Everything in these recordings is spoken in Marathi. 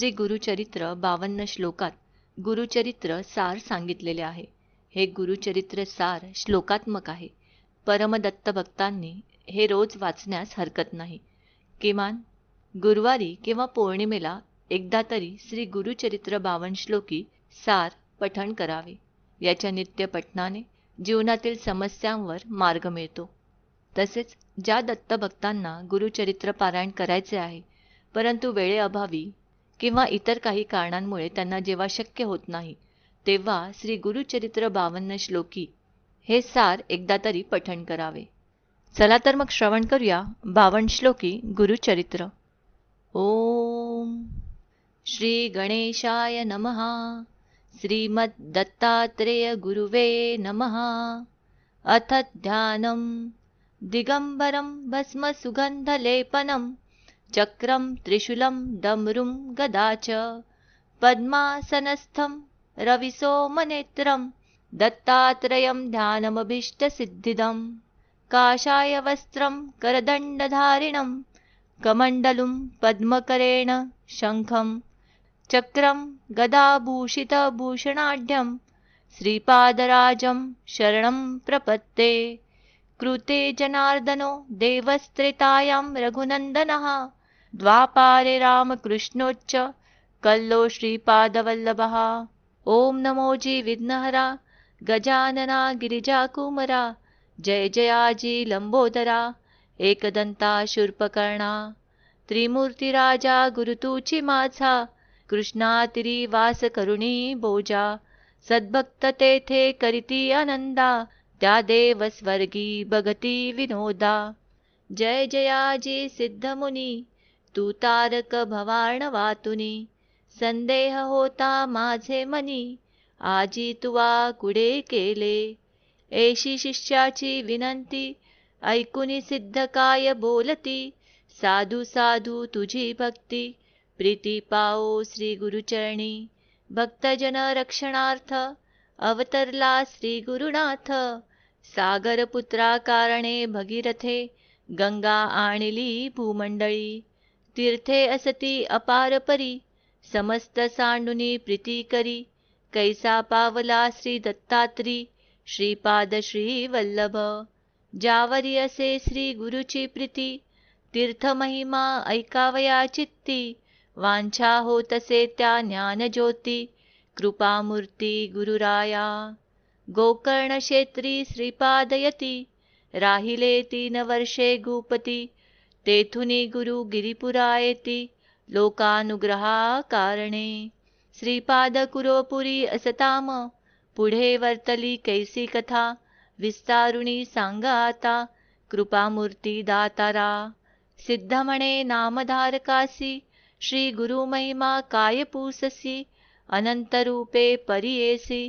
श्री गुरुचरित्र बावन्न श्लोकात गुरुचरित्र सार सांगितलेले आहे. हे गुरुचरित्र सार श्लोकात्मक आहे. परमदत्त भक्तांनी हे रोज वाचण्यास हरकत नाही. किमान गुरुवारी किंवा पौर्णिमेला एकदा तरी श्री गुरुचरित्र बावन श्लोकी सार पठण करावे. याच्या नित्य पठणाने जीवनातील समस्यांवर मार्ग मिळतो. तसेच ज्या दत्तभक्तांना गुरुचरित्र पारायण करायचे आहे परंतु वेळेअभावी किंवा इतर काही कारणांमुळे त्यांना जेव्हा शक्य होत नाही तेव्हा श्री गुरुचरित्र बावन्न श्लोकी हे सार एकदा तरी पठण करावे. चला तर मग श्रवण करूया बावन श्लोकी गुरुचरित्र. ओम श्री गणेशाय नमः. श्रीमद्दत्तात्रेय गुरुवे नमः. अथ ध्यानं दिगम्बरं भस्मसुगन्धलेपनं चक्रं त्रिशूलं डमरुं गदा च। पद्मासनस्थं रविसोमनेत्रं दत्तात्रयं ध्यानमभीष्टसिद्धिदं। काषायवस्त्रं करदण्डधारिणं कमण्डलुं पद्मकरेण शङ्खं। चक्रं गदाभूषितभूषणाढ्यं श्रीपादराजं शरणं प्रपत्ते। कृते जनार्दनो देवस्त्रेतायां रघुनन्दनः द्वापारे रामकृष्णोच्च कल्लो श्रीपादवल्लभः। ॐ नमोजी विघ्नहरा गजानना गिरिजाकुमरा जय जयाजी लंबोदरा एकदंता शूर्पकर्णा त्रिमूर्तिराजा गुरुतूची माझा कृष्णातिरी वास करुणी बोजा सद्भक्त तेथे करीती आनंदा त्या देव स्वर्गी विनोदा। जय जयाजी सिद्धमुनी तू तारक भवाण वातुनी संदेह होता माझे मनी। आजी तुवा कुडे केले? एशी शिष्याची विनंती ऐकुनी सिद्ध काय बोलती? साधू साधू तुझी भक्ती। प्रीती पाओ श्री गुरुचरणी। भक्तजन रक्षणार्थ अवतरला श्री गुरुनाथ। सागरपुत्रा कारणे भगीरथे गंगा आणली भूमंडळी। तीर्थे असती अपार परी समस्त सांडुनी प्रीती करी. कैसा पावला श्री दत्तात्री श्रीपाद श्री वल्लभ. जावरी असे श्री गुरुची प्रीती तीर्थमहिमा ऐकावया चित्ती. वांछा होतसे त्या ज्ञानज्योती कृपामूर्ती गुरुराया. गोकर्ण क्षेत्री श्रीपादयती राहिले तीन वर्षे गुपती तेथुनी गुरु गिरिपुरा येती लोकानुग्रहा कारणे श्रीपाद कुरोपुरी असताम पुढे वर्तली कैसी कथा विस्तारुणी सांगा आता कृपामूर्ती दातारा। सिद्धमणे नामधारकासी श्री गुरुमहिमा काय पूससी अनंतरूपे परियेसी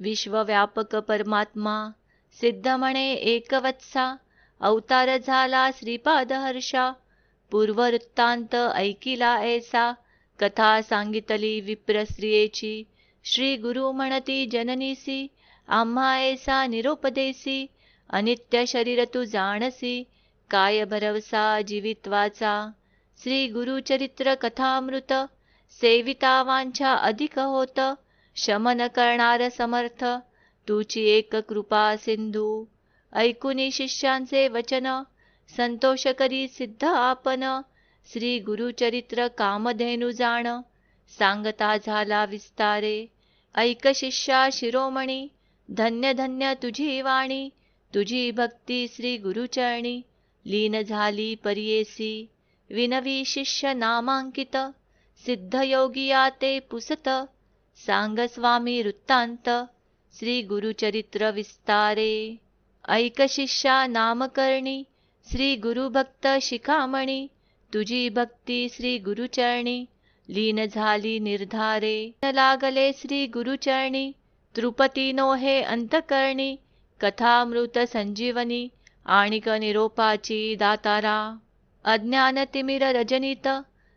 विश्वव्यापक परमात्मा। सिद्धमणे एकवत्सा अवतार झाला श्रीपाद हर्षा पूर्ववृत्तांत ऐकिला ऐसा. कथा सांगितली विप्रस्त्रियेची. श्री गुरु म्हणती जननीसी. आम्हा ऐसा निरोपदेसी. अनित्य शरीर तू जाणसी. काय भरवसा जीवित्वाचा. श्री गुरुचरित्र कथामृत. सेविता वांछा अधिक होत. शमन करणार समर्थ. तुची एक कृपा सिंधू. ऐकुनी शिष्यांचे वचन संतोष करी सिद्ध आपण श्री गुरुचरित्र कामधेनु जाण सांगता झाला विस्तारे ऐक शिष्या शिरोमणी धन्य धन्य तुझी वाणी तुझी भक्ती श्री गुरुचरणी लीन झाली परियेसी विनवी शिष्य नामांकित सिद्ध योगिया ते पुसत सांग स्वामी वृत्तांत श्री गुरुचरित्र विस्तारे. ऐक शिष्या नामकर्णी श्री गुरुभक्त शिखामणी तुझी भक्ती श्री गुरुचरणी लीन झाली निर्धारे लागले श्री गुरुचरणी तृपती नो हे अंतकर्णी कथामृत संजीवनी आणिक निरोपाची दातारा. अज्ञान तिमिर रजनीत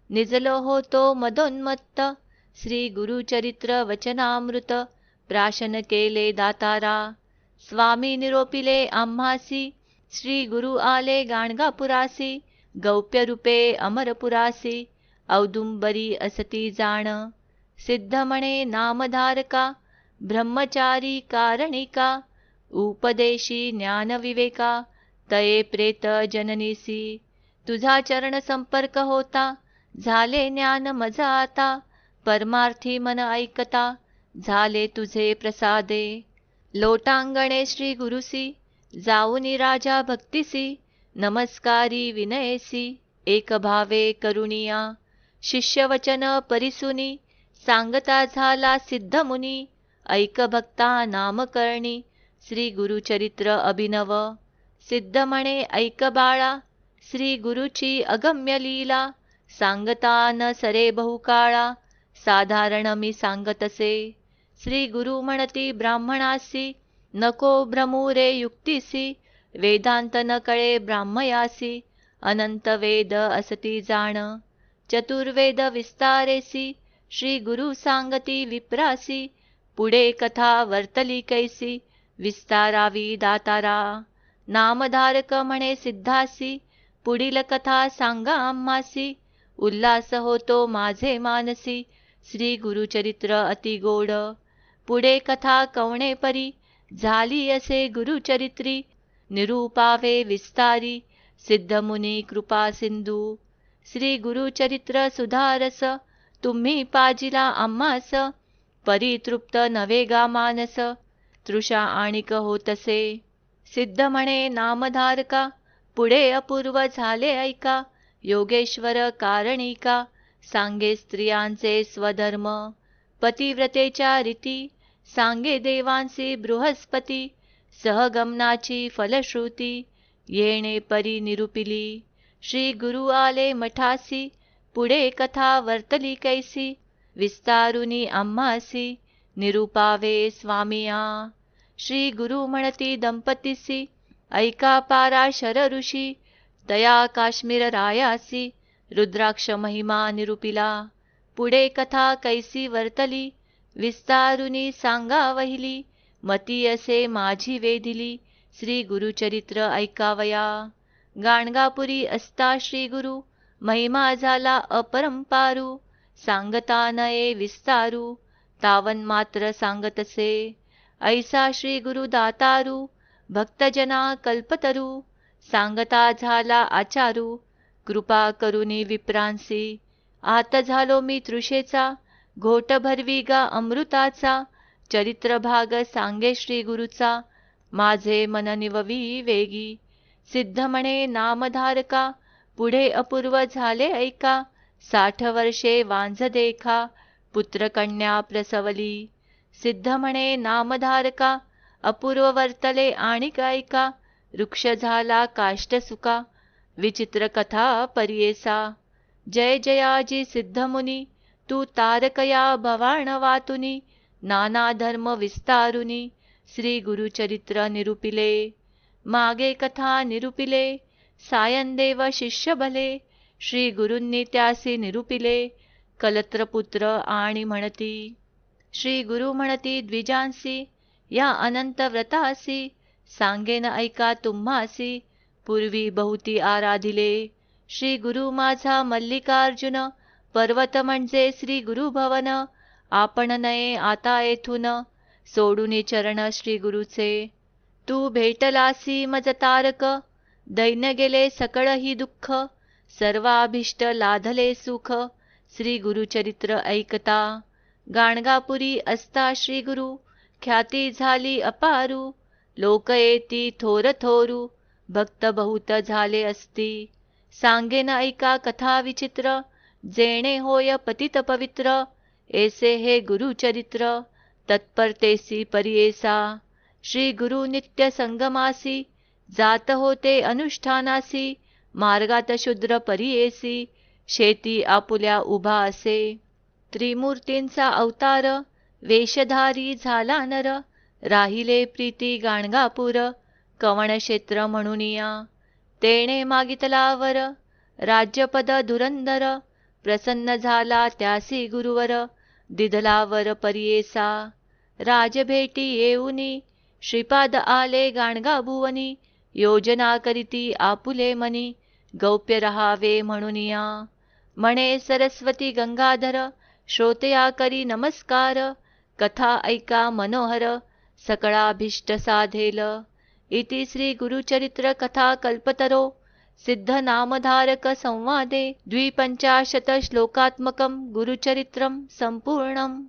निजलो होतो मदोन्मत्त श्री गुरुचरित्र वचनामृत प्राशन केले दातारा. स्वामी निरोपिले आम्हासी श्री गुरु आले गाणगापुरासी गौप्य रूपे अमरपुरासी औदुंबरी असती जाण सिद्ध म्हणे नामधारका ब्रह्मचारी कारणिका उपदेशी ज्ञानविवेका तये प्रेत जननीसी तुझा चरण संपर्क होता झाले ज्ञान मजा आता परमार्थी मन ऐकता झाले तुझे प्रसादे लोटांगणे श्री गुरुसी जाऊनी राजा भक्तिसी नमस्कारी विनयसी एक भावे करुणिया शिष्यवचन परिसुनी सांगता झाला सिद्ध मुनी ऐक भक्ता नामकर्णी श्री गुरुचरित्र अभिनव सिद्ध म्हणे ऐक बाळा श्री गुरुची अगम्य लीला सांगता न सरे बहुकाळा साधारण मी सांगतसे. श्री गुरु म्हणती ब्राह्मणासी नको भ्रमुरे युक्तीसी वेदांत न कळे ब्राह्मयासी अनंत वेद असती जाण। चतुर्वेद विस्तारेसी श्री गुरु सांगती विप्रासी पुढे कथा वर्तली कैसी विस्तारावी दातारा। नामधारक म्हणे सिद्धासी पुढील कथा सांगा आम्हासी उल्हास होतो माझे मानसी श्री गुरुचरित्र अति गोड पुढे कथा कवणे परी झाली असे गुरुचरित्री निरूपावे विस्तारी सिद्धमुनी कृपा सिंधू. श्री गुरुचरित्र सुधारस तुम्ही पाजिला आम्हास परितृप्त नवे गा मानस तृषा आणिक होतसे. सिद्ध म्हणे नामधारका पुढे अपूर्व झाले ऐका योगेश्वर कारणिका सांगे स्त्रियांचे स्वधर्म. पतिव्रतेच्या रीती सांगे देवांचे बृहस्पती सहगमनाची फलश्रुती येणे परी निरुपिली श्री गुरु आले मठासी पुढे कथा वर्तली कैसी विस्तारुनी आम्हासी निरुपावे स्वामिया. श्री गुरु म्हणती दंपतीसी ऐका पाराशर ऋषी तया काश्मीर रायासी रुद्राक्ष महिमा निरुपिला. पुढे कथा कैसी वर्तली? विस्तारुनी सांगा वहिली मती असे माझी वेदिली श्री गुरुचरित्र ऐकावया. गाणगापुरी असता श्री गुरु महिमा झाला अपरंपारू सांगता नये विस्तारू तावन मात्र सांगतसे. ऐसा श्री गुरु दातारू भक्तजना कल्पतरू. सांगता झाला आचारू कृपा करुनी विप्रांसी. आत झालो मी तृषेचा घोट भरवी गा अमृताचा चरित्र भाग सांगे श्री गुरुचा. माझे मन निववी वेगी सिद्ध म्हणे नामधारका पुढे अपूर्व झाले ऐका साठ वर्षे वांझ देखा पुत्रकन्या प्रसवली. सिद्ध म्हणे नामधारका अपूर्व वर्तले आणि गायिका वृक्ष झाला काष्ट सुका विचित्र कथा परियेसा. जय जयाजी सिद्धमुनी तू तारकया भवाण वातुनी नाना धर्म विस्तारुनी श्री गुरुचरित्र निरुपिले मागे कथा निरुपिले सायनदेव शिष्य भले श्री गुरूंनी त्यासी निरुपिले कलत्रपुत्र आणि म्हणती श्री गुरु म्हणती द्विजांसी या अनंत व्रतासी सांगेन ऐका तुम्हासी पूर्वी बहुती आराधिले. श्री गुरु माझा मल्लिकार्जुन पर्वत म्हणजे श्री गुरु भवन आपण नये आता येथून सोडून चरण श्री गुरुचे. तू भेटलासी मज तारक दैन्य गेले सकळ ही दुःख सर्वाभिष्ट लाधले सुख श्री गुरुचरित्र ऐकता. गाणगापुरी असता श्री गुरु ख्याती झाली अपारू लोक येती थोर थोरू भक्त बहुत झाले असती. सांगेन ऐका कथा विचित्र जेणे होय पतित पवित्र एसे हे गुरुचरित्र तत्परतेसी परियेसा श्री गुरु नित्य संगमासी जात होते अनुष्ठानासी मार्गात शूद्र परियेसी शेती आपुल्या उभा असे। त्रिमूर्तींचा अवतार वेशधारी झाला नर राहिले प्रीती गाणगापूर कवणक्षेत्र म्हणूनिया। तेणे मागितलावर राज्यपद धुरंधर प्रसन्न झाला त्यासी गुरुवर दिधलावर परियेसा राजभेटी येऊनी श्रीपाद आले गाणगा भुवनी योजना करीती आपुले मनी गौप्य रहावे म्हणूनिया. म्हणे सरस्वती गंगाधर श्रोतया करी नमस्कार कथा ऐका मनोहर सकळाभीष्ट साधेल. इति श्री गुरुचरित्र कथा कल्पतरो संवादे द्विपञ्चाशतश्लोकात्मकं गुरुचरित्रं सम्पूर्णम्।